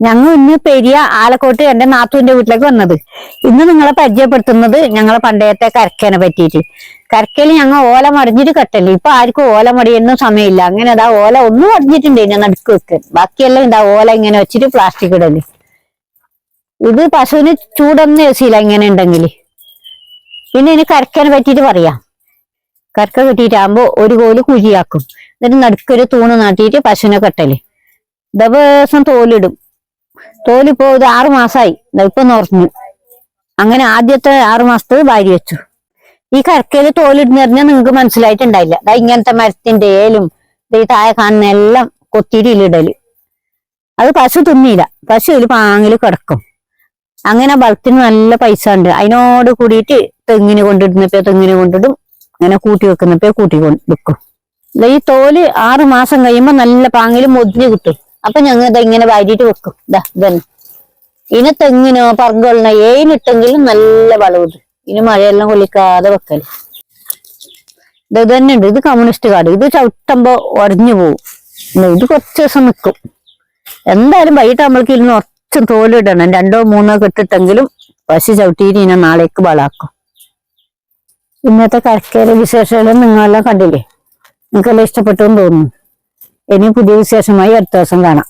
ഞങ്ങൾ ഇന്ന് പെരിയ ആലക്കോട്ട് എന്റെ നാത്തുവിന്റെ വീട്ടിലേക്ക് വന്നത്. ഇന്ന് നിങ്ങളെ പരിചയപ്പെടുത്തുന്നത് ഞങ്ങളെ പണ്ടത്തെ കരക്കേനെ പറ്റിയിട്ട്. കരക്കയിൽ ഞങ്ങൾ ഓല മടിഞ്ഞിട്ട് കെട്ടല്ലേ ഇപ്പൊ ആർക്കും ഓല മടിയൊന്നും സമയമില്ല. അങ്ങനെ അതാ ഓല ഒന്നും മടിഞ്ഞിട്ടുണ്ട്. ഞാൻ നടുക്ക് വെക്ക്. ബാക്കിയെല്ലാം ഇതാ ഓല ഇങ്ങനെ വെച്ചിട്ട് പ്ലാസ്റ്റിക് ഇടൽ. ഇത് പശുവിന് ചൂടൊന്നും ഏസിയില്ല ഇങ്ങനെ ഉണ്ടെങ്കിൽ പിന്നെ ഇനി കരക്കേനെ പറ്റിയിട്ട് പറയാം. കരക്ക കെട്ടിയിട്ടാകുമ്പോ ഒരു കോൽ കുഴിയാക്കും. എന്നിട്ട് നടുക്കൊരു തൂണ് നാട്ടിയിട്ട് പശുവിനെ കെട്ടൽ. ദിവസം തോലിടും. തോലിപ്പോ ഇത് ആറു മാസമായി ഇപ്പൊ നിറഞ്ഞു അങ്ങനെ ആദ്യത്തെ ആറു മാസത്തെ ഭാര്യ വെച്ചു. ഈ കരക്കയിൽ തോലിടുന്ന പറഞ്ഞാൽ നിങ്ങൾക്ക് മനസ്സിലായിട്ടുണ്ടായില്ല. അതാ ഇങ്ങനത്തെ മരത്തിന്റെ ഏലും ഈ താഴെ കാണുന്ന എല്ലാം കൊത്തിരിയിലിടൽ അത് പശു തിന്നില്ല. പശു ഇതിൽ പാങ്ങിൽ കിടക്കും. അങ്ങനെ ബൾത്തിന് നല്ല പൈസ ഉണ്ട്. അതിനോട് കൂടിയിട്ട് തെങ്ങിന് കൊണ്ടിടുന്നപ്പോ തെങ്ങിന് കൊണ്ടിടും. അങ്ങനെ കൂട്ടി വെക്കുന്നപ്പോ കൂട്ടി കൊണ്ട് വെക്കും. ഈ തോൽ ആറു മാസം കഴിയുമ്പോ നല്ല പാങ്ങിൽ മൊതിഞ്ഞ് കിട്ടും. അപ്പൊ ഞങ്ങൾ ഇത് ഇങ്ങനെ വാരിയിട്ട് വെക്കും. ഇതാ ഇതന്നെ. ഇനി തെങ്ങിനോ പറങ്കളിനോ ഏനിട്ടെങ്കിലും നല്ല വളവുണ്ട്. ഇനി മഴയെല്ലാം കൊള്ളിക്കാതെ വെക്കൽ. ഇത് തന്നെ ഉണ്ട്. ഇത് കമ്മ്യൂണിസ്റ്റ് കാട്. ഇത് ചവിട്ടുമ്പോ ഉടഞ്ഞു പോകും ഇത് കുറച്ച് ദിവസം നിൽക്കും എന്തായാലും നമ്മൾക്ക് ഇരുന്ന് കുറച്ചും തോലിടണം രണ്ടോ മൂന്നോ കെട്ടിട്ടെങ്കിലും പശു ചവിട്ടിയിട്ട് ഇനി നാളേക്ക് വളാക്കും. ഇന്നത്തെ കർക്കയിലെ വിശേഷമെല്ലാം നിങ്ങളെല്ലാം കണ്ടില്ലേ? നിങ്ങൾക്കെല്ലാം ഇഷ്ടപ്പെട്ടു തോന്നുന്നു. ഇനി പുതിയ വിശേഷമായി അടുത്ത ദിവസം കാണാം.